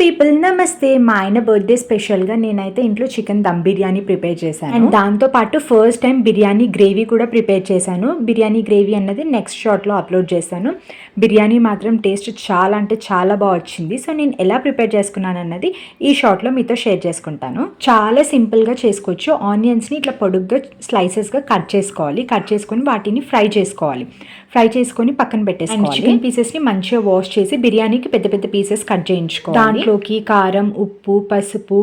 People నమస్తే మా ఆయన బర్త్డే స్పెషల్గా నేనైతే ఇంట్లో చికెన్ దమ్ బిర్యానీ ప్రిపేర్ చేశాను. అండ్ దాంతో పాటు ఫస్ట్ టైం బిర్యానీ గ్రేవీ కూడా ప్రిపేర్ చేశాను. బిర్యానీ గ్రేవీ అన్నది నెక్స్ట్ షాట్లో అప్లోడ్ చేశాను. బిర్యానీ మాత్రం టేస్ట్ చాలా అంటే చాలా బాగా వచ్చింది. సో నేను ఎలా ప్రిపేర్ చేసుకున్నాను అన్నది ఈ షార్ట్లో మీతో షేర్ చేసుకుంటాను. చాలా సింపుల్గా చేసుకోవచ్చు. ఆనియన్స్ని ఇట్లా పొడుగ్గా స్లైసెస్గా కట్ చేసుకోవాలి. కట్ చేసుకొని వాటిని ఫ్రై చేసుకోవాలి. ఫ్రై చేసుకొని పక్కన పెట్టేసుకోవాలి. చికెన్ పీసెస్ని మంచిగా వాష్ చేసి బిర్యానీకి పెద్ద పెద్ద పీసెస్ కట్ చేయించుకోవాలి. దాంట్లోకి కారం ఉప్పు పసుపు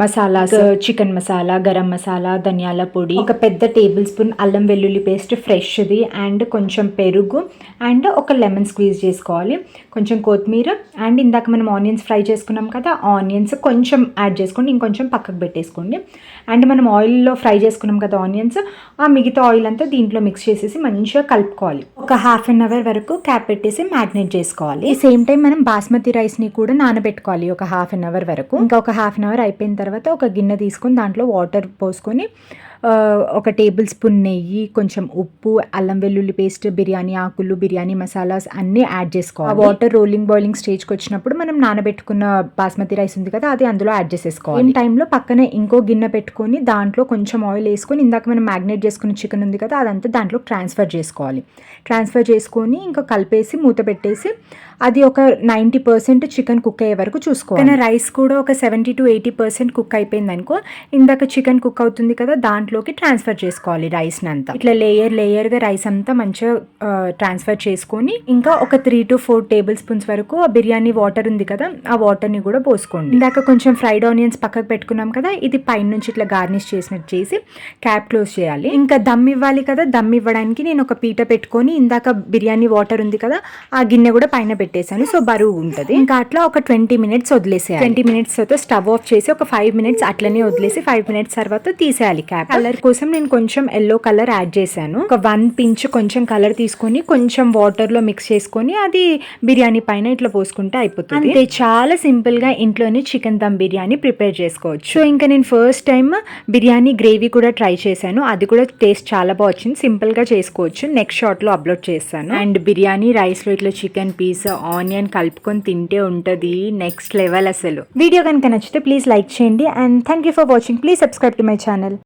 మసాలాస్ చికెన్ మసాలా గరం మసాలా ధనియాల పొడి ఒక పెద్ద టేబుల్ స్పూన్ అల్లం వెల్లుల్లి పేస్ట్ ఫ్రెష్ది అండ్ కొంచెం పెరుగు అండ్ ఒక లెమన్ స్క్వీజ్ చేసుకోవాలి. కొంచెం కొత్తిమీర అండ్ ఇందాక మనం ఆనియన్స్ ఫ్రై చేసుకున్నాం కదా ఆనియన్స్ కొంచెం యాడ్ చేసుకోండి ఇంకొంచెం పక్కకు పెట్టేసుకోండి. అండ్ మనం ఆయిల్లో ఫ్రై చేసుకున్నాం కదా ఆనియన్స్ ఆ మిగతా ఆయిల్ అంతా దీంట్లో మిక్స్ చేసేసి మంచిగా కలుపుకోవాలి. ఒక హాఫ్ అన్ అవర్ వరకు క్యాప్ పెట్టేసి మ్యాగ్నేట్ చేసుకోవాలి. సేమ్ టైం మనం బాస్మతి రైస్ని కూడా నానబెట్టుకోవాలి. ఒక హాఫ్ అన్ అవర్ వరకు. ఇంకా ఒక హాఫ్ అన్ అవర్ అయిపోయిన తర్వాత ఒక గిన్నె తీసుకొని దాంట్లో వాటర్ పోసుకొని ఒక టేబుల్ స్పూన్ నెయ్యి కొంచెం ఉప్పు అల్లం వెల్లుల్లి పేస్ట్ బిర్యానీ ఆకులు బిర్యానీ మసాలాస్ అన్నీ యాడ్ చేసుకోవాలి. వాటర్ రోలింగ్ బాయిలింగ్ స్టేజ్కి వచ్చినప్పుడు మనం నానబెట్టుకున్న బాస్మతి రైస్ ఉంది కదా అది అందులో యాడ్ చేసేసుకోవాలి. ఈ టైంలో పక్కనే ఇంకో గిన్నె పెట్టుకొని దాంట్లో కొంచెం ఆయిల్ వేసుకొని ఇందాక మనం మ్యాగ్నేట్ చేసుకున్న చికెన్ ఉంది కదా అదంతా దాంట్లో ట్రాన్స్ఫర్ చేసుకోవాలి. ట్రాన్స్ఫర్ చేసుకొని ఇంకా కలిపేసి మూత పెట్టేసి అది ఒక నైంటీ పర్సెంట్ చికెన్ కుక్ అయ్యే వరకు చూసుకోవాలి. కానీ రైస్ కూడా ఒక seventy to eighty percent cook అయిపోయింది అనుకో ఇందాక చికెన్ కుక్ అవుతుంది కదా దాంట్లోకి ట్రాన్స్ఫర్ చేసుకోవాలి రైస్ని అంతా ఇట్లా లేయర్ లేయర్గా రైస్ అంతా మంచిగా ట్రాన్స్ఫర్ చేసుకొని ఇంకా ఒక three to four tablespoons వరకు ఆ బిర్యానీ వాటర్ ఉంది కదా ఆ వాటర్ని కూడా పోసుకోండి. ఇందాక కొంచెం ఫ్రైడ్ ఆనియన్స్ పక్కకు పెట్టుకున్నాం కదా ఇది పైన నుంచి ఇట్లా గార్నిష్ చేసినట్టు చేసి క్యాప్ క్లోజ్ చేయాలి. ఇంకా దమ్ ఇవ్వాలి కదా దమ్ ఇవ్వడానికి నేను ఒక పీట పెట్టుకొని ఇందాక బిర్యానీ వాటర్ ఉంది కదా ఆ గిన్నె కూడా పైన పెట్టేశాను సో బరువు ఉంటుంది. ఇంకా అట్లా ఒక ట్వంటీ మినిట్స్ వదిలేసేయాలి. ట్వంటీ మినిట్స్ తర్వాత స్టవ్ ఆఫ్ చేసి ఒక ఫైవ్ మినిట్స్ అట్లనే వదిలేసి ఫైవ్ మినిట్స్ తర్వాత తీసేయాలి క్యాప్ కలర్ కోసం నేను కొంచెం ఎల్లో కలర్ యాడ్ చేశాను. ఒక వన్ పించ్ కొంచెం కలర్ తీసుకొని కొంచెం వాటర్లో మిక్స్ చేసుకొని అది బిర్యానీ పైన ఇట్లా పోసుకుంటే అయిపోతుంది. అంతే. చాలా సింపుల్గా ఇంట్లోనే చికెన్ దమ్ బిర్యానీ ప్రిపేర్ చేసుకోవచ్చు. సో ఇంకా నేను ఫస్ట్ టైం బిర్యానీ గ్రేవీ కూడా ట్రై చేశాను. అది కూడా టేస్ట్ చాలా బాగా వచ్చింది. సింపుల్గా చేసుకోవచ్చు. నెక్స్ట్ షార్ట్లో అప్లోడ్ చేస్తాను. అండ్ బిర్యానీ రైస్లో ఇట్లా చికెన్ పీస్ ఆనియన్ కలుపుకొని తింటే ఉంటది. నెక్స్ట్ లెవెల్ అసలు. వీడియో కనుక నచ్చితే ప్లీజ్ లైక్ చేయండి and thank you for watching please subscribe to my channel